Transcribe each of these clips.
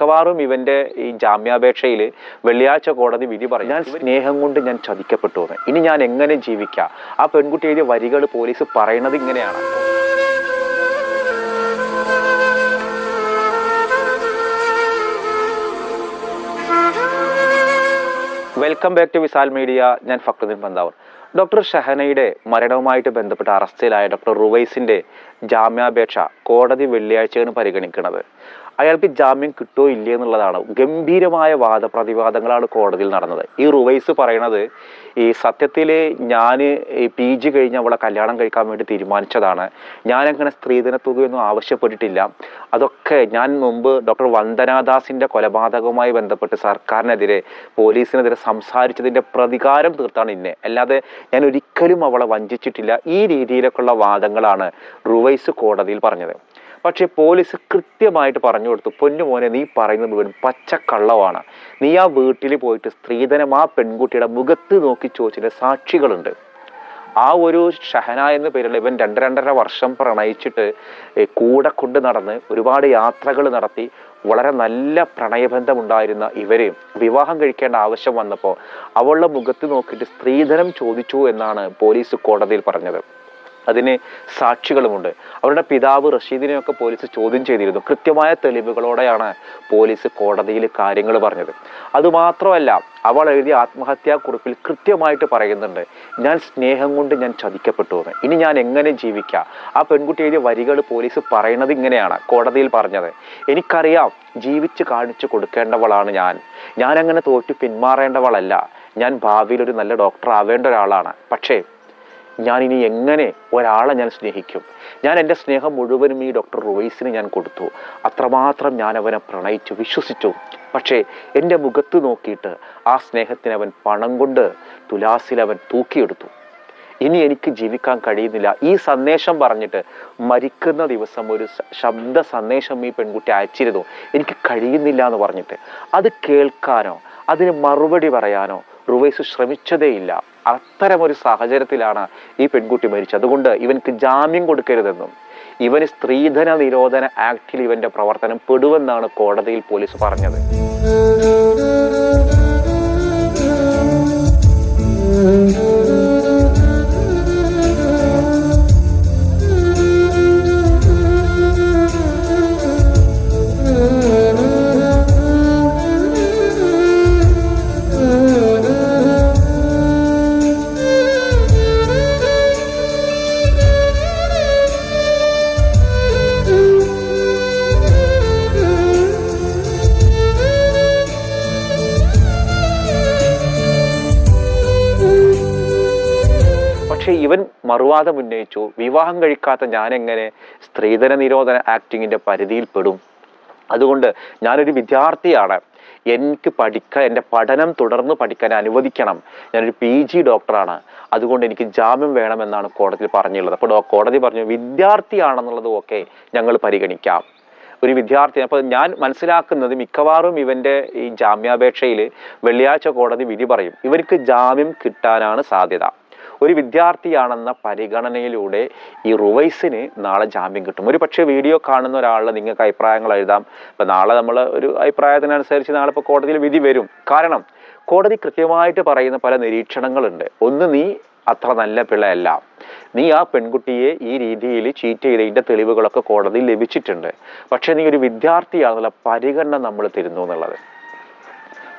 മിക്കവാറും ഇവന്റെ ഈ ജാമ്യാപേക്ഷയിൽ വെള്ളിയാഴ്ച കോടതി വിധി പറയും. ഞാൻ സ്നേഹം കൊണ്ട് ഞാൻ ചതിക്കപ്പെട്ടു എന്ന്. ഇനി ഞാൻ എങ്ങനെ ജീവിക്കാം? ആ പെൺകുട്ടി എഴുതിയ വരികൾ പോലീസ് പറയുന്നത് ഇങ്ങനെയാണ്. Welcome back to Visal media. ഞാൻ ഫക്രുദ്ദീൻ പന്താവൂർ. ഡോക്ടർ ഷഹനയുടെ മരണവുമായിട്ട് ബന്ധപ്പെട്ട് അറസ്റ്റിലായ ഡോക്ടർ റുവൈസിന്റെ ജാമ്യാപേക്ഷ കോടതി വെള്ളിയാഴ്ചയാണ് പരിഗണിക്കുന്നത്. അയാൾക്ക് ജാമ്യം കിട്ടോ ഇല്ലേ എന്നുള്ളതാണ് ഗംഭീരമായ വാദപ്രതിവാദങ്ങളാണ് കോടതിയിൽ നടന്നത്. ഈ റുവൈസ് പറയണത് ഈ സത്യത്തിൽ ഞാൻ പി ജി കഴിഞ്ഞ് അവളെ കല്യാണം കഴിക്കാൻ വേണ്ടി തീരുമാനിച്ചതാണ്. ഞാനങ്ങനെ സ്ത്രീധന തുകയൊന്നും ആവശ്യപ്പെട്ടിട്ടില്ല. അതൊക്കെ ഞാൻ മുമ്പ് ഡോക്ടർ വന്ദനാദാസിന്റെ കൊലപാതകവുമായി ബന്ധപ്പെട്ട് സർക്കാരിനെതിരെ പോലീസിനെതിരെ സംസാരിച്ചതിന്റെ പ്രതികാരം തീർത്താണ് ഇന്നെ. അല്ലാതെ ഞാൻ ഒരിക്കലും അവളെ വഞ്ചിച്ചിട്ടില്ല. ഈ രീതിയിലൊക്കെയുള്ള വാദങ്ങളാണ് റുവൈസ് കോടതിയിൽ പറഞ്ഞത്. പക്ഷേ പോലീസ് കൃത്യമായിട്ട് പറഞ്ഞു കൊടുത്തു പൊന്നു മോനെ നീ പറയുന്നത് മുഴുവൻ പച്ചക്കള്ളമാണ് നീ ആ വീട്ടിൽ പോയിട്ട് സ്ത്രീധനം ആ പെൺകുട്ടിയുടെ മുഖത്ത് നോക്കി ചോദിച്ചതിന്റെ സാക്ഷികളുണ്ട്. ആ ഒരു ഷഹന എന്ന പേരുള്ള ഇവൻ രണ്ട് രണ്ടര വർഷം പ്രണയിച്ചിട്ട് കൂടെ കൊണ്ട് നടന്ന് ഒരുപാട് യാത്രകൾ നടത്തി. വളരെ നല്ല പ്രണയബന്ധം ഉണ്ടായിരുന്ന ഇവരെ വിവാഹം കഴിക്കേണ്ട ആവശ്യം വന്നപ്പോൾ അവളുടെ മുഖത്ത് നോക്കിയിട്ട് സ്ത്രീധനം ചോദിച്ചു എന്നാണ് പോലീസ് കോടതിയിൽ പറഞ്ഞത്. അതിന് സാക്ഷികളുമുണ്ട്. അവരുടെ പിതാവ് റഷീദിനെയൊക്കെ പോലീസ് ചോദ്യം ചെയ്തിരുന്നു. കൃത്യമായ തെളിവുകളോടെയാണ് പോലീസ് കോടതിയിൽ കാര്യങ്ങൾ പറഞ്ഞത്. അതുമാത്രമല്ല അവൾ എഴുതിയ ആത്മഹത്യാ കുറിപ്പിൽ കൃത്യമായിട്ട് പറയുന്നുണ്ട് ഞാൻ സ്നേഹം കൊണ്ട് ഞാൻ ചതിക്കപ്പെട്ടു എന്ന്. ഇനി ഞാൻ എങ്ങനെ ജീവിക്കാം? ആ പെൺകുട്ടി എഴുതിയ വരികൾ പോലീസ് പറയുന്നത് ഇങ്ങനെയാണ് കോടതിയിൽ പറഞ്ഞത്. എനിക്കറിയാം ജീവിച്ച് കാണിച്ചു കൊടുക്കേണ്ടവളാണ് ഞാൻ. ഞാൻ അങ്ങനെ തോറ്റു പിന്മാറേണ്ടവളല്ല. ഞാൻ ഭാവിയിൽ ഒരു നല്ല ഡോക്ടർ ആവേണ്ട ഒരാളാണ്. പക്ഷേ ഞാൻ ഇനി എങ്ങനെ ഒരാളെ ഞാൻ സ്നേഹിക്കും? ഞാൻ എന്റെ സ്നേഹം മുഴുവനും ഈ ഡോക്ടർ റോയ്സിന് ഞാൻ കൊടുത്തു. അത്രമാത്രം ഞാൻ അവനെ പ്രണയിച്ചു വിശ്വസിച്ചു. പക്ഷേ എന്റെ മുഖത്ത് നോക്കിയിട്ട് ആ സ്നേഹത്തിന് അവൻ പണം കൊണ്ട് തുലാസിൽ അവൻ തൂക്കിയെടുത്തു. ഇനി എനിക്ക് ജീവിക്കാൻ കഴിയുന്നില്ല. ഈ സന്ദേശം പറഞ്ഞിട്ട് മരിക്കുന്ന ദിവസം ഒരു ശബ്ദ സന്ദേശം ഈ പെൺകുട്ടി അയച്ചിരുന്നു. എനിക്ക് കഴിയുന്നില്ല എന്ന് പറഞ്ഞിട്ട്. അത് കേൾക്കാനോ അതിന് മറുപടി പറയാനോ റുവൈസ് ശ്രമിച്ചതേയില്ല. അത്തരമൊരു സാഹചര്യത്തിലാണ് ഈ പെൺകുട്ടി മരിച്ചത്. അതുകൊണ്ട് ഇവനക്ക് ജാമ്യം കൊടുക്കരുതെന്നും ഇവന് സ്ത്രീധന നിരോധന ആക്ടിൽ ഇവന്റെ പ്രവർത്തനം പെടുവെന്നാണ് കോടതിയിൽ പോലീസ് പറഞ്ഞത്. മറുവാദം ഉന്നയിച്ചു. വിവാഹം കഴിക്കാത്ത ഞാൻ എങ്ങനെ സ്ത്രീധന നിരോധന ആക്ടിങ്ങിന്റെ പരിധിയിൽ പെടും അതുകൊണ്ട് ഞാനൊരു വിദ്യാർത്ഥിയാണ്. എനിക്ക് പഠിക്കാൻ എന്റെ പഠനം തുടർന്ന് പഠിക്കാൻ അനുവദിക്കണം. ഞാനൊരു പി ജി ഡോക്ടറാണ്. അതുകൊണ്ട് എനിക്ക് ജാമ്യം വേണമെന്നാണ് കോടതി പറഞ്ഞുള്ളത് അപ്പോൾ കോടതി പറഞ്ഞു വിദ്യാർത്ഥിയാണെന്നുള്ളത് ഒക്കെ ഞങ്ങൾ പരിഗണിക്കാം. ഒരു വിദ്യാർത്ഥി അപ്പോൾ ഞാൻ മനസ്സിലാക്കുന്നത് മിക്കവാറും ഇവന്റെ ഈ ജാമ്യാപേക്ഷയിൽ വെള്ളിയാഴ്ച കോടതി വിധി പറയും. ഇവർക്ക് ജാമ്യം കിട്ടാനാണ് സാധ്യത. ഒരു വിദ്യാർത്ഥിയാണെന്ന പരിഗണനയിലൂടെ ഈ റുവൈസിന് നാളെ ജാമ്യം കിട്ടും. ഒരു പക്ഷേ വീഡിയോ കാണുന്ന ഒരാളിൽ നിങ്ങൾക്ക് അഭിപ്രായങ്ങൾ എഴുതാം. ഇപ്പം നാളെ നമ്മൾ ഒരു അഭിപ്രായത്തിനനുസരിച്ച് നാളെ ഇപ്പോൾ കോടതിയിൽ വിധി വരും. കാരണം കോടതി കൃത്യമായിട്ട് പറയുന്ന പല നിരീക്ഷണങ്ങളുണ്ട്. ഒന്ന് നീ അത്ര നല്ല പിള്ളയല്ല. നീ ആ പെൺകുട്ടിയെ ഈ രീതിയിൽ ചീറ്റ് ചെയ്തതിന്റെ തെളിവുകളൊക്കെ കോടതി ലഭിച്ചിട്ടുണ്ട്. പക്ഷേ നീ ഒരു വിദ്യാർത്ഥിയാണെന്നുള്ള പരിഗണന നമ്മൾ തരുന്നു എന്നുള്ളത്.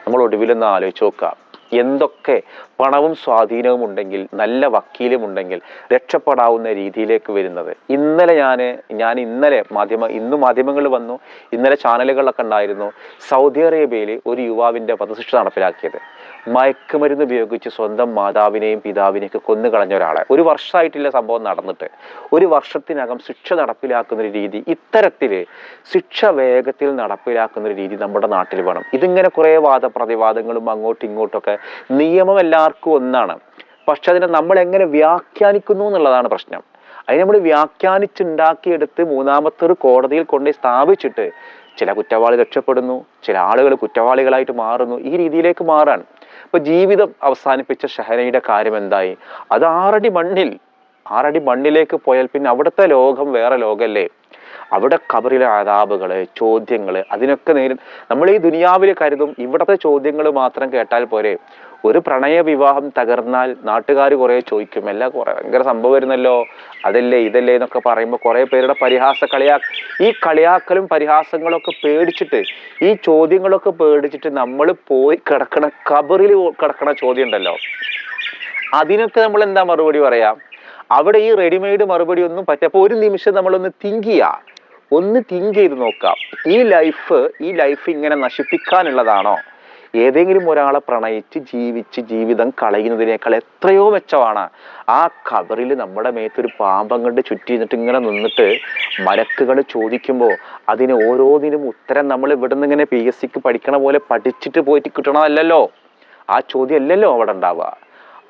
നമ്മൾ ഒടുവിലൊന്ന് ആലോചിച്ച് നോക്കുക എന്തൊക്കെ പണവും സ്വാധീനവും ഉണ്ടെങ്കിൽ നല്ല വക്കീലും ഉണ്ടെങ്കിൽ രക്ഷപ്പെടാവുന്ന രീതിയിലേക്ക് വരുന്നത്. ഇന്നലെ ഞാൻ ഞാൻ ഇന്നലെ മാധ്യമ ഇന്ന് മാധ്യമങ്ങൾ വന്നു ഇന്നലെ ചാനലുകളിലൊക്കെ ഉണ്ടായിരുന്നു. സൗദി അറേബ്യയിൽ ഒരു യുവാവിന്റെ വധശിക്ഷ നടപ്പിലാക്കിയത്. മയക്കുമരുന്ന് ഉപയോഗിച്ച് സ്വന്തം മാതാവിനെയും പിതാവിനെയൊക്കെ കൊന്നുകളഞ്ഞ ഒരാളെ. ഒരു വർഷമായിട്ടില്ല സംഭവം നടന്നിട്ട്. ഒരു വർഷത്തിനകം ശിക്ഷ നടപ്പിലാക്കുന്ന ഒരു രീതി ഇത്തരത്തിൽ ശിക്ഷ വേഗത്തിൽ നടപ്പിലാക്കുന്ന ഒരു രീതി നമ്മുടെ നാട്ടിൽ വേണം. ഇതിങ്ങനെ കുറേ വാദപ്രതിവാദങ്ങളും അങ്ങോട്ടും ഇങ്ങോട്ടൊക്കെ നിയമം എല്ലാവർക്കും ഒന്നാണ്. പക്ഷെ അതിനെ നമ്മൾ എങ്ങനെ വ്യാഖ്യാനിക്കുന്നു എന്നുള്ളതാണ് പ്രശ്നം. അതിനെ നമ്മൾ വ്യാഖ്യാനിച്ചുണ്ടാക്കിയെടുത്ത് മൂന്നാമത്തെ ഒരു കോടതിയിൽ കൊണ്ടുപോയി സ്ഥാപിച്ചിട്ട് ചില കുറ്റവാളി രക്ഷപ്പെടുന്നു ചില ആളുകൾ കുറ്റവാളികളായിട്ട് മാറുന്നു ഈ രീതിയിലേക്ക് മാറാൻ ഇപ്പൊ ജീവിതം അവസാനിപ്പിച്ച ഷഹനയുടെ കാര്യം എന്തായി? അത് ആറടി മണ്ണിൽ ആറടി മണ്ണിലേക്ക് പോയാൽ പിന്നെ അവിടുത്തെ ലോകം വേറെ ലോകമല്ലേ അവിടെ കബറിലെ ആതാപുകൾ ചോദ്യങ്ങൾ അതിനൊക്കെ നേരി നമ്മൾ ഈ ദുനിയാവിൽ കരുതും ഇവിടുത്തെ ചോദ്യങ്ങൾ മാത്രം കേട്ടാൽ പോരെ. ഒരു പ്രണയ വിവാഹം തകർന്നാൽ നാട്ടുകാർ കുറേ ചോദിക്കും എല്ലാം കുറേ ഭയങ്കര സംഭവം വരുന്നല്ലോ അതല്ലേ ഇതല്ലേ എന്നൊക്കെ പറയുമ്പോൾ കുറേ പേരുടെ പരിഹാസ കളിയാ ഈ കളിയാക്കലും പരിഹാസങ്ങളൊക്കെ പേടിച്ചിട്ട് ഈ ചോദ്യങ്ങളൊക്കെ പേടിച്ചിട്ട് നമ്മൾ പോയി കിടക്കണ കബറിൽ കിടക്കണ ചോദ്യം ഉണ്ടല്ലോ. അതിനൊക്കെ നമ്മൾ എന്താ മറുപടി പറയാം? അവിടെ ഈ റെഡിമെയ്ഡ് മറുപടി ഒന്നും പറ്റപ്പോ ഒരു നിമിഷം നമ്മളൊന്ന് തിങ്ക് ഒന്ന് തിങ്ക് ചെയ്ത് നോക്കാം. ഈ ലൈഫ് ഈ ലൈഫ് ഇങ്ങനെ നശിപ്പിക്കാനുള്ളതാണോ? ഏതെങ്കിലും ഒരാളെ പ്രണയിച്ച് ജീവിച്ച് ജീവിതം കളയുന്നതിനേക്കാൾ എത്രയോ മെച്ചമാണ്. ആ കബറിൽ നമ്മുടെ മേത്തൊരു പാമ്പം കണ്ട് ചുറ്റി നിന്നിട്ട് ഇങ്ങനെ നിന്നിട്ട് മലക്കുകൾ ചോദിക്കുമ്പോൾ അതിന് ഓരോന്നിനും ഉത്തരം നമ്മൾ ഇവിടെ നിന്ന് ഇങ്ങനെ പി എസ് സിക്ക് പഠിക്കണ പോലെ പഠിച്ചിട്ട് പോയിട്ട് കിട്ടണമല്ലല്ലോ ആ ചോദ്യം അല്ലല്ലോ അവിടെ ഉണ്ടാവുക.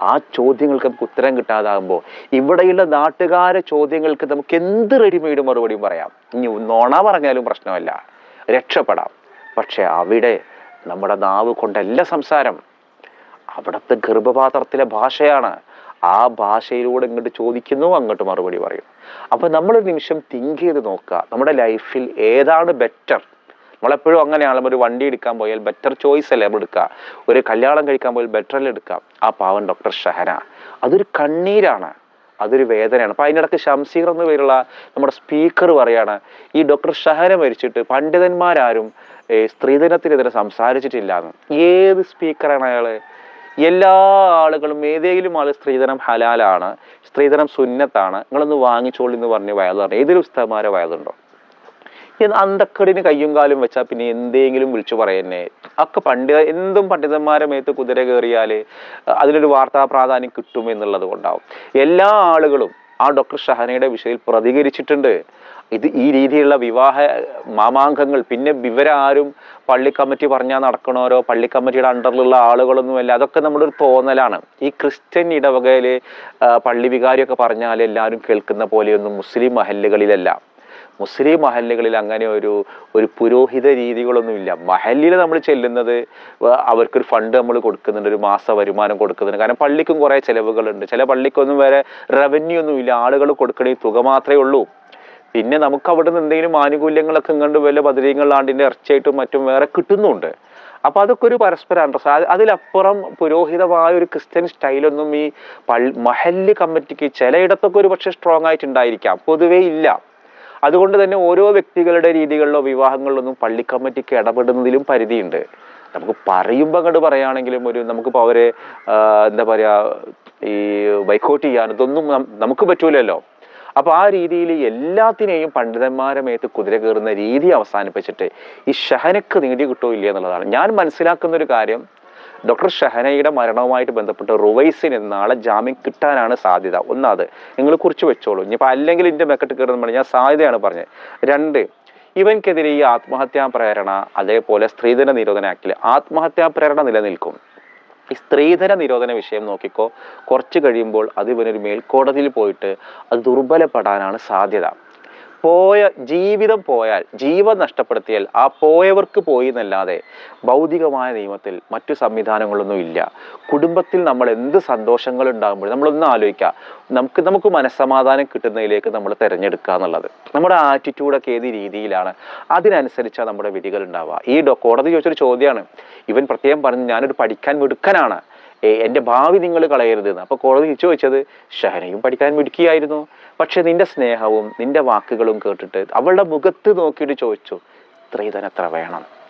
ആ ചോദ്യങ്ങൾക്ക് നമുക്ക് ഉത്തരം കിട്ടാതാകുമ്പോൾ ഇവിടെയുള്ള നാട്ടുകാരെ ചോദ്യങ്ങൾക്ക് നമുക്ക് എന്ത് റെഡിമെയ്ഡ് മറുപടിയും പറയാം? ഇനി നോണ പറഞ്ഞാലും പ്രശ്നമല്ല. രക്ഷപ്പെടാം. പക്ഷെ അവിടെ നമ്മുടെ നാവ് കൊണ്ടല്ല സംസാരം. അവിടുത്തെ ഗർഭപാത്രത്തിലെ ഭാഷയാണ്. ആ ഭാഷയിലൂടെ ഇങ്ങോട്ട് ചോദിക്കുന്നു അങ്ങോട്ട് മറുപടി പറയും. അപ്പൊ നമ്മൾ ഒരു നിമിഷം തിങ്ക് ചെയ്ത് നോക്കുക. നമ്മുടെ ലൈഫിൽ ഏതാണ് ബെറ്റർ നമ്മളെപ്പോഴും അങ്ങനെയാണല്ലോ ഒരു വണ്ടി എടുക്കാൻ പോയാൽ ബെറ്റർ ചോയ്സ് അല്ലേ നമ്മൾ എടുക്കുക. ഒരു കല്യാണം കഴിക്കാൻ പോയാൽ അല്ലേ എടുക്കാം ആ പാവൻ ഡോക്ടർ ഷഹന. അതൊരു കണ്ണീരാണ്. അതൊരു വേദനയാണ്. അപ്പം അതിനിടയ്ക്ക് ഷംസീർ എന്ന പേരുള്ള നമ്മുടെ സ്പീക്കർ പറയാണ് ഈ ഡോക്ടർ ഷഹന മരിച്ചിട്ട് പണ്ഡിതന്മാരാരും സ്ത്രീധനത്തിനെതിരെ സംസാരിച്ചിട്ടില്ല എന്ന്. ഏത് സ്പീക്കറാണ് അയാൾ എല്ലാ ആളുകളും ഏതെങ്കിലും ആൾ സ്ത്രീധനം ഹലാലാണ് സ്ത്രീധനം സുന്നത്താണ് നിങ്ങളൊന്ന് വാങ്ങിച്ചോളി എന്ന് പറഞ്ഞ് പറഞ്ഞു ഏതൊരു ഉസ്താമാരെ വയതുണ്ടോ അന്തക്കടിന് കയ്യും കാലും വെച്ചാൽ പിന്നെ എന്തെങ്കിലും വിളിച്ചു പറയുന്നേ. ഒക്കെ പണ്ഡിത എന്തും പണ്ഡിതന്മാരെ മേത്ത് കുതിര കയറിയാൽ അതിനൊരു വാർത്താ പ്രാധാന്യം കിട്ടും എന്നുള്ളത് കൊണ്ടാവും. എല്ലാ ആളുകളും ആ ഡോക്ടർ ഷഹനയുടെ വിഷയത്തിൽ പ്രതികരിച്ചിട്ടുണ്ട്. ഇത് ഈ രീതിയിലുള്ള വിവാഹ മാമാങ്കങ്ങൾ പിന്നെ ഇവരാരും പള്ളി കമ്മിറ്റി പറഞ്ഞാൽ നടക്കണോരോ പള്ളി കമ്മിറ്റിയുടെ അണ്ടറിലുള്ള ആളുകളൊന്നുമല്ല അതൊക്കെ നമ്മുടെ ഒരു തോന്നലാണ്. ഈ ക്രിസ്ത്യൻ ഇടവകയിൽ പള്ളി വികാരിയൊക്കെ പറഞ്ഞാൽ എല്ലാവരും കേൾക്കുന്ന പോലെയൊന്നും മുസ്ലിം മഹല്ലുകളിലല്ല. മുസ്ലിം മഹല്ലുകളിൽ അങ്ങനെ ഒരു ഒരു പുരോഹിത രീതികളൊന്നുമില്ല. മഹല്ലിൽ നമ്മൾ ചെല്ലുന്നത് അവർക്കൊരു ഫണ്ട് നമ്മൾ കൊടുക്കുന്നുണ്ട് ഒരു മാസ വരുമാനം കൊടുക്കുന്നുണ്ട്. കാരണം പള്ളിക്കും കുറേ ചിലവുകളുണ്ട്. ചില പള്ളിക്കൊന്നും വരെ റവന്യൂ ഒന്നുമില്ല. ആളുകൾ കൊടുക്കണ തുക മാത്രമേ ഉള്ളൂ. പിന്നെ നമുക്ക് അവിടെ നിന്ന് എന്തെങ്കിലും ആനുകൂല്യങ്ങളൊക്കെ കണ്ട് വല്ല ബദരീങ്ങളാണ്ടിന്റെ ഇറച്ചിയായിട്ടും മറ്റും വേറെ കിട്ടുന്നുണ്ട്. അപ്പോൾ അതൊക്കെ ഒരു പരസ്പര അണ്ടർസ്റ്റാ- അതിലപ്പുറം പുരോഹിതമായ ഒരു ക്രിസ്ത്യൻ സ്റ്റൈലൊന്നും ഈ പൾ മഹല്ല് കമ്മിറ്റിക്ക് ചിലയിടത്തൊക്കെ ഒരു പക്ഷെ സ്ട്രോങ് ആയിട്ടുണ്ടായിരിക്കാം. പൊതുവേ ഇല്ല. അതുകൊണ്ട് തന്നെ ഓരോ വ്യക്തികളുടെ രീതികളിലോ വിവാഹങ്ങളിലൊന്നും പള്ളി കമ്മിറ്റിക്ക് ഇടപെടുന്നതിലും പരിധിയുണ്ട്. നമുക്ക് പറയുമ്പോൾ അങ്ങോട്ട് പറയുകയാണെങ്കിലും ഒരു നമുക്കിപ്പോൾ അവരെ എന്താ പറയുക ഈ ബൈക്കോട്ട് ചെയ്യാൻ ഇതൊന്നും നമുക്ക് പറ്റൂലല്ലോ. അപ്പൊ ആ രീതിയിൽ എല്ലാത്തിനെയും പണ്ഡിതന്മാരെ മേത്ത് കുതിര കയറുന്ന രീതി അവസാനിപ്പിച്ചിട്ട് ഈ ഷഹനക്ക് നീതി കിട്ടുമോ ഇല്ല എന്നുള്ളതാണ്. ഞാൻ മനസ്സിലാക്കുന്ന ഒരു കാര്യം ഡോക്ടർ ഷഹനയുടെ മരണവുമായിട്ട് ബന്ധപ്പെട്ട് റുവൈസിന് നാളെ ജാമ്യം കിട്ടാനാണ് സാധ്യത. ഒന്നാത് നിങ്ങൾ കുറിച്ച് വെച്ചോളൂ. ഇനിയിപ്പോൾ അല്ലെങ്കിൽ ഇതിന്റെ മെക്കെട്ട് കയറുന്ന ഞാൻ സാധ്യതയാണ് പറഞ്ഞത്. രണ്ട് ഇവൻക്കെതിരെ ഈ ആത്മഹത്യാ പ്രേരണ അതേപോലെ സ്ത്രീധന നിരോധന ആക്ടിൽ ആത്മഹത്യാ പ്രേരണ നിലനിൽക്കും. ഈ സ്ത്രീധന നിരോധന വിഷയം നോക്കിക്കോ കുറച്ച് കഴിയുമ്പോൾ അത് ഇവനൊരു മേൽക്കോടതിയിൽ പോയിട്ട് അത് ദുർബലപ്പെടാനാണ് സാധ്യത. പോയ ജീവിതം പോയാൽ ജീവൻ നഷ്ടപ്പെടുത്തിയാൽ ആ പോയവർക്ക് പോയി എന്നല്ലാതെ ഭൗതികമായ നിയമത്തിൽ മറ്റു സംവിധാനങ്ങളൊന്നും ഇല്ല. കുടുംബത്തിൽ നമ്മൾ എന്ത് സന്തോഷങ്ങൾ ഉണ്ടാകുമ്പോൾ നമ്മളൊന്ന് ആലോചിക്കുക. നമുക്ക് നമുക്ക് മനസ്സമാധാനം കിട്ടുന്നതിലേക്ക് നമ്മൾ തിരഞ്ഞെടുക്കുക എന്നുള്ളത്. നമ്മുടെ ആറ്റിറ്റ്യൂഡൊക്കെ ഏത് രീതിയിലാണ്? അതിനനുസരിച്ചാണ് നമ്മുടെ വിധികൾ ഉണ്ടാവുക. ഈ കോടതി ചോദിച്ചൊരു ചോദ്യമാണ്. ഇവൻ പ്രത്യേകം പറഞ്ഞു ഞാനൊരു പഠിക്കാൻ മിടുക്കനാണ്. എന്റെ ഭാവി നിങ്ങൾ കളയരുത് എന്ന് അപ്പോൾ കോടതി ചോദിച്ചത് ഷഹനയും പഠിക്കാൻ മിടുക്കിയായിരുന്നു. പക്ഷേ നിന്റെ സ്നേഹവും നിന്റെ വാക്കുകളും കേട്ടിട്ട് അവളുടെ മുഖത്ത് നോക്കിയിട്ട് ചോദിച്ചു സ്ത്രീധനം വേണം?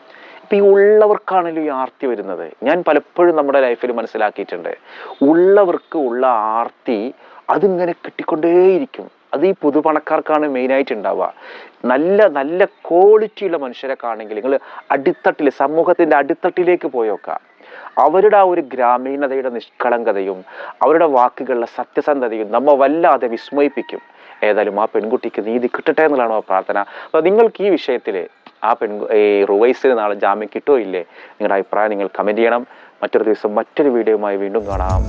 അപ്പം ഈ ഉള്ളവർക്കാണല്ലോ ഈ ആർത്തി വരുന്നത്. ഞാൻ പലപ്പോഴും നമ്മുടെ ലൈഫിൽ മനസ്സിലാക്കിയിട്ടുണ്ട്. ഉള്ളവർക്ക് ഉള്ള ആർത്തി അതിങ്ങനെ കിട്ടിക്കൊണ്ടേയിരിക്കും. അത് ഈ പുതുപണക്കാർക്കാണ് മെയിനായിട്ട് ഉണ്ടാവുക. നല്ല നല്ല ക്വാളിറ്റിയുള്ള മനുഷ്യരെ കാണെങ്കിൽ നിങ്ങൾ അടിത്തട്ടിൽ സമൂഹത്തിന്റെ അടിത്തട്ടിലേക്ക് പോയോക്കാം. അവരുടെ ആ ഒരു ഗ്രാമീണതയുടെ നിഷ്കളങ്കതയും അവരുടെ വാക്കുകളുടെ സത്യസന്ധതയും നമ്മ വല്ലാതെ വിസ്മയിപ്പിക്കും. ഏതായാലും ആ പെൺകുട്ടിക്ക് നീതി കിട്ടട്ടെ എന്നുള്ളതാണ് ആ പ്രാർത്ഥന. അപ്പൊ നിങ്ങൾക്ക് ഈ വിഷയത്തിൽ ആ പെൺ ഈ റുവൈസിന് നാളെ ജാമ്യം കിട്ടുമോ ഇല്ലേ? നിങ്ങളുടെ അഭിപ്രായം നിങ്ങൾ കമന്റ് ചെയ്യണം. മറ്റൊരു ദിവസം മറ്റൊരു വീഡിയോയുമായി വീണ്ടും കാണാം.